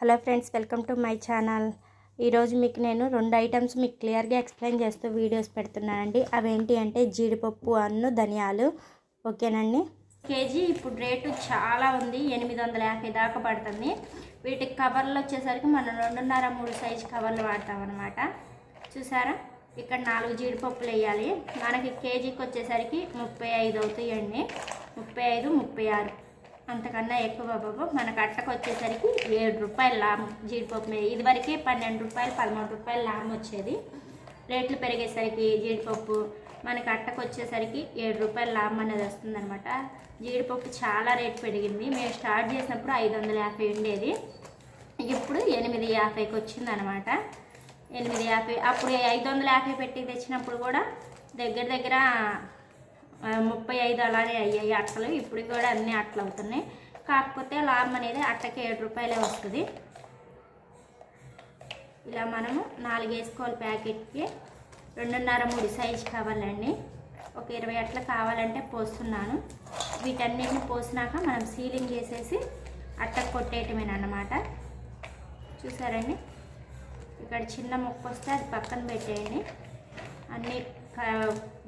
Hello friends welcome to my channel. ఈరోజు మీకు నేను రెండు ఐటమ్స్ మీకు క్లియర్గా ఎక్స్ప్లెయిన్ చేస్తూ వీడియోస్ పెడుతున్నానండి. అవేంటి అంటే జీడిపప్పు అన్ను ధనియాలు. ఓకేనండి? కేజీ ఇప్పుడు రేటు చాలా ఉంది. ఎనిమిది వందల యాభై దాకా పడుతుంది. వీటికి కవర్లు వచ్చేసరికి మనం రెండున్నర మూడు సైజు కవర్లు వాడతాం అనమాట చూసారా? ఇక్కడ నాలుగు జీడిపప్పులు వేయాలి. మనకి కేజీకి వచ్చేసరికి ముప్పై ఐదు అవుతాయండి. ముప్పై ఐదు ముప్పై ఆరు. అంతకన్నా ఎక్కువ బాబు మనకు అట్టకు వచ్చేసరికి ఏడు రూపాయలు లాభం జీడిపప్పు మీద ఇదివరకే పన్నెండు రూపాయలు పదమూడు రూపాయలు లాభం వచ్చేది. రేట్లు పెరిగేసరికి జీడిపప్పు మనకి అట్టకు వచ్చేసరికి ఏడు రూపాయల లాభం అనేది వస్తుందన్నమాట. జీడిపప్పు చాలా రేటు పెరిగింది. మేము స్టార్ట్ చేసినప్పుడు ఐదు వందల యాభై ఉండేది. ఇప్పుడు ఎనిమిది యాభైకి వచ్చిందనమాట ఎనిమిది యాభై అప్పుడు ఐదు వందల యాభై పెట్టి తెచ్చినప్పుడు కూడా దగ్గర దగ్గర ముప్పై ఐదు అలానే అయ్యాయి అట్టలు. ఇప్పుడు కూడా అన్ని అట్టలు అవుతున్నాయి. కాకపోతే లాభం అనేది అట్టకి ఏడు రూపాయలే వస్తుంది. ఇలా మనము నాలుగు వేసుకోవాలి ప్యాకెట్కి. రెండున్నర మూడు సైజు కావాలండి. ఒక ఇరవై అట్ల కావాలంటే పోస్తున్నాను. వీటన్నిటిని పోసినాక మనం సీలింగ్ చేసేసి అట్టకు కొట్టేయటమేనమాట చూసారండి? ఇక్కడ చిన్న ముక్క వస్తే అది పక్కన పెట్టేయండి. అన్ని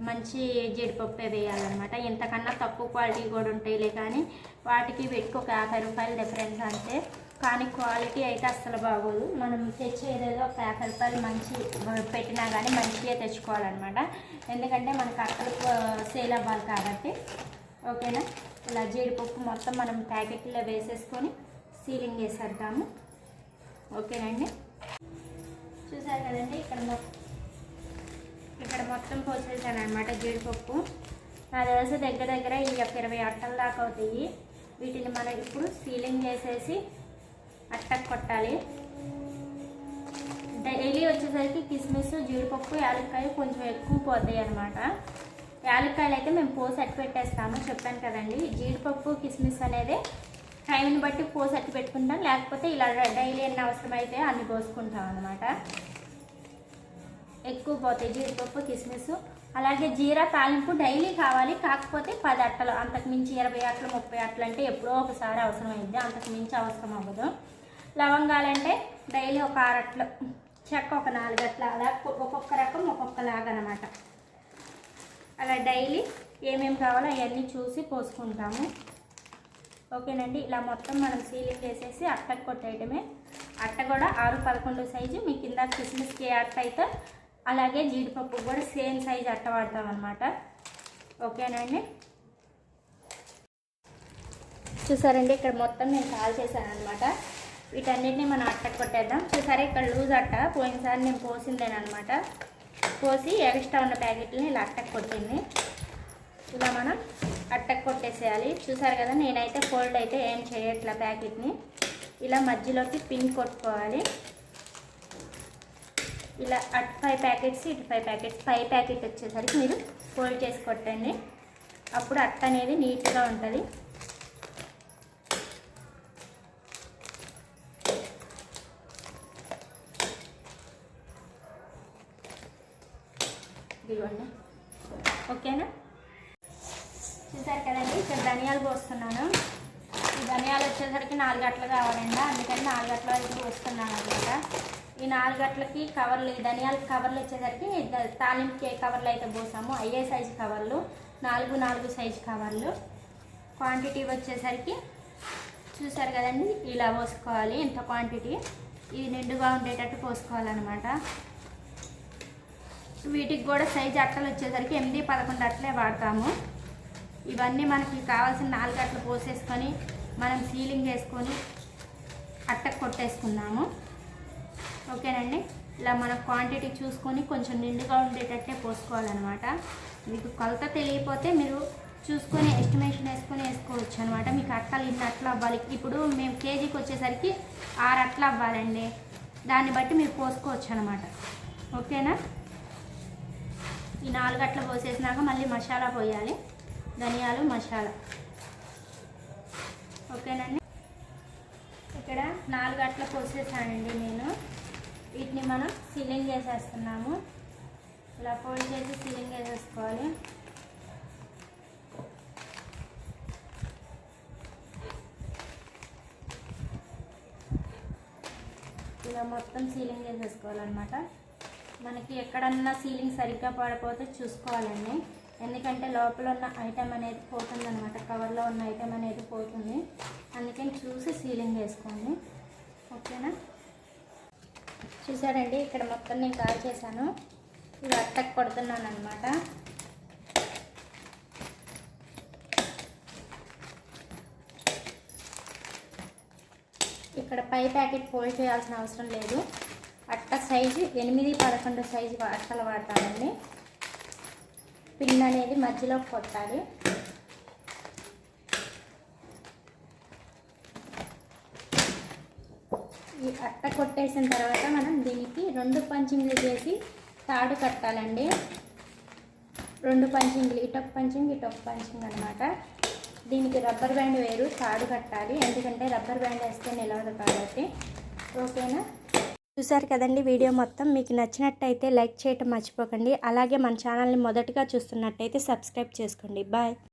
మంచి జీడిపప్పు వేయాలన్నమాట. ఇంతకన్నా తక్కువ క్వాలిటీ కూడా ఉంటాయిలే కానీ వాటికి వీటికి ఒక యాభై రూపాయలు డిఫరెన్స్ అంతే. కానీ క్వాలిటీ అయితే అస్సలు బాగోదు. మనం తెచ్చేదేదో ఒక యాభై రూపాయలు మంచి పెట్టినా కానీ మంచిగా తెచ్చుకోవాలన్నమాట. ఎందుకంటే మనకు అక్కలు సేల్ అవ్వాలి కాబట్టి. ఓకేనా? ఇలా జీడిపప్పు మొత్తం మనం ప్యాకెట్లో వేసేసుకొని సీలింగ్ వేసేద్దాము ఓకేనండి? చూసారు కదండి? ఇక్కడ మొత్తం ఇక్కడ మొత్తం పోసేసాను అనమాట జీడిపప్పు. నా తెలిసి దగ్గర దగ్గర ఈ యొక్క ఇరవై అట్టల దాకా అవుతాయి. వీటిని మనం ఇప్పుడు సీలింగ్ చేసేసి అట్టకు కొట్టాలి. డైలీ వచ్చేసరికి కిస్మిస్ జీడిపప్పు యాలక్కాయ కొంచెం ఎక్కువ పోతాయి అనమాట యాలక్కాయలు అయితే మేము పోసి అట్టు పెట్టేస్తాము. చెప్పాను కదండి జీడిపప్పు కిస్మిస్ అనేది టైంని బట్టి పోసి అట్టు పెట్టుకుంటాం. లేకపోతే ఇలా డైలీ ఎన్ని అవసరమైతే అన్ని పోసుకుంటాం అనమాట ఎక్కువ పోతాయి జీడిపప్పు కిస్మిస్. అలాగే జీరా తాలింపు డైలీ కావాలి. కాకపోతే పది అట్టలు అంతకు మించి ఇరవై అట్టలు ముప్పై అట్టలు అంటే ఎప్పుడో ఒకసారి అవసరం అంతకుమించి అంతకు మించి అవసరం అవ్వదు. లవంగాలంటే డైలీ ఒక ఆరు చెక్క ఒక నాలుగు అట్ల అలా ఒక్కొక్క రకం ఒక్కొక్కలాగా అనమాట అలా డైలీ ఏమేమి కావాలో అవన్నీ చూసి పోసుకుంటాము. ఓకేనండి? ఇలా మొత్తం మనం సీలింగ్ చేసేసి అట్టకు కొట్టేయటమే అట్ట కూడా ఆరు పదకొండు సైజు. మీకు ఇందాక కిస్మిస్కి అట్ట అయితే అలాగే జీడిపప్పు కూడా సేమ్ సైజ్ అట్ట వాడతాం అనమాట ఓకేనండి? చూసారండి ఇక్కడ మొత్తం నేను కాల్ చేశాను అనమాట వీటన్నిటిని మనం అట్ట కొట్టేద్దాం. చూసారా ఇక్కడ లూజ్ అట్ట. పోయినసారి నేను పోసిందేనమాట పోసి ఎక్స్ట్రా ఉన్న ప్యాకెట్ని ఇలా అట్టకు కొట్టింది. ఇలా మనం అట్టకు కొట్టేసేయాలి. చూసారు కదా నేనైతే ఫోల్డ్ అయితే ఏం చేయట్లే ప్యాకెట్ని. ఇలా మధ్యలోకి పిన్ కొట్టుకోవాలి. ఇలా అటు ఫైవ్ ప్యాకెట్స్ ఇటు ఫైవ్ ప్యాకెట్స్ ఫైవ్ ప్యాకెట్ వచ్చేసరికి మీరు ఫోల్డ్ చేసి కొట్టండి. అప్పుడు అట్ట అనేది నీట్గా ఉంటుంది. ఇదిగోండి. ఓకేనా? చూసారు కదండి ఇక్కడ ధనియాలు పోస్తున్నాను. ఈ ధనియాలు వచ్చేసరికి నాలుగు గంటలు కావాలండి అందుకని నాలుగు గంటల వరకు పోస్తున్నాను అనమాట ఈ నాలుగు గంటలకి కవర్లు ఈ ధనియాల కవర్లు వచ్చేసరికి తాలింపు కవర్లు అయితే పోసాము అయ్యే సైజు కవర్లు నాలుగు నాలుగు సైజు కవర్లు క్వాంటిటీ వచ్చేసరికి చూసారు కదండి ఇలా పోసుకోవాలి. ఇంత క్వాంటిటీ ఇది నిండుగా ఉండేటట్టు పోసుకోవాలన్నమాట. వీటికి కూడా సైజు అట్టలు వచ్చేసరికి ఎనిమిది పదకొండు అట్లే వాడతాము. ఇవన్నీ మనకి కావాల్సిన నాలుగు అట్లు పోసేసుకొని మనం సీలింగ్ వేసుకొని అట్టకు కొట్టేసుకున్నాము ఓకేనండి? ఇలా మన క్వాంటిటీ చూసుకొని కొంచెం నిండుగా ఉండేటట్టే పోసుకోవాలన్నమాట. మీకు కొలత తెలియకపోతే మీరు చూసుకొని ఎస్టిమేషన్ వేసుకొని వేసుకోవచ్చు అనమాట మీకు అట్టలు ఇన్ని అట్లు అవ్వాలి. ఇప్పుడు మేము కేజీకి వచ్చేసరికి ఆరు అట్లు అవ్వాలండి. దాన్ని బట్టి మీరు పోసుకోవచ్చు అనమాట ఓకేనా? ఈ నాలుగు అట్లు పోసేసినాక మళ్ళీ మసాలా పోయాలి. ధనియాలు మసాలా. ఓకేనండి? ఇక్కడ నాలుగు అట్ల పోసేసానండి నేను. వీటిని మనం సీలింగ్ చేసేస్తున్నాము. ఇలా ఫోల్డ్ చేసి సీలింగ్ వేసేసుకోవాలి ఇలా మొత్తం సీలింగ్ చేసేసుకోవాలన్నమాట. మనకి ఎక్కడన్నా సీలింగ్ సరిగ్గా పడిపోతే చూసుకోవాలండి. ఎందుకంటే లోపల ఉన్న ఐటెం అనేది పోతుంది అనమాట కవర్లో ఉన్న ఐటెం అనేది పోతుంది. అందుకని చూసి సీలింగ్ వేసుకోండి ఓకేనా? చూసారండి ఇక్కడ మొత్తం నేను కాల్ చేశాను. ఇది అట్టకు కొడుతున్నాను అనమాట ఇక్కడ పై ప్యాకెట్ ఫోల్డ్ చేయాల్సిన అవసరం లేదు. అట్ట సైజు ఎనిమిది పదకొండు సైజు అట్టలు వాడతానండి. పిన్ అనేది మధ్యలో కొట్టాలి. ఈ అట్ట కొట్టేసిన తర్వాత మనం దీనికి రెండు పంచింగ్లు చేసి తాడు కట్టాలండి. రెండు పంచింగ్లు ఇటొక పంచింగ్ ఇటొక పంచింగ్ అనమాట దీనికి రబ్బర్ బ్యాండ్ వేరు తాడు కట్టాలి. ఎందుకంటే రబ్బర్ బ్యాండ్ వేస్తే నిలవదు కాబట్టి. ఓకేనా? చూసారు కదండి వీడియో మొత్తం. మీకు నచ్చినట్టయితే లైక్ చేయటం మర్చిపోకండి. అలాగే మన ఛానల్ని మొదటగా చూస్తున్నట్టయితే సబ్స్క్రైబ్ చేసుకోండి. బాయ్.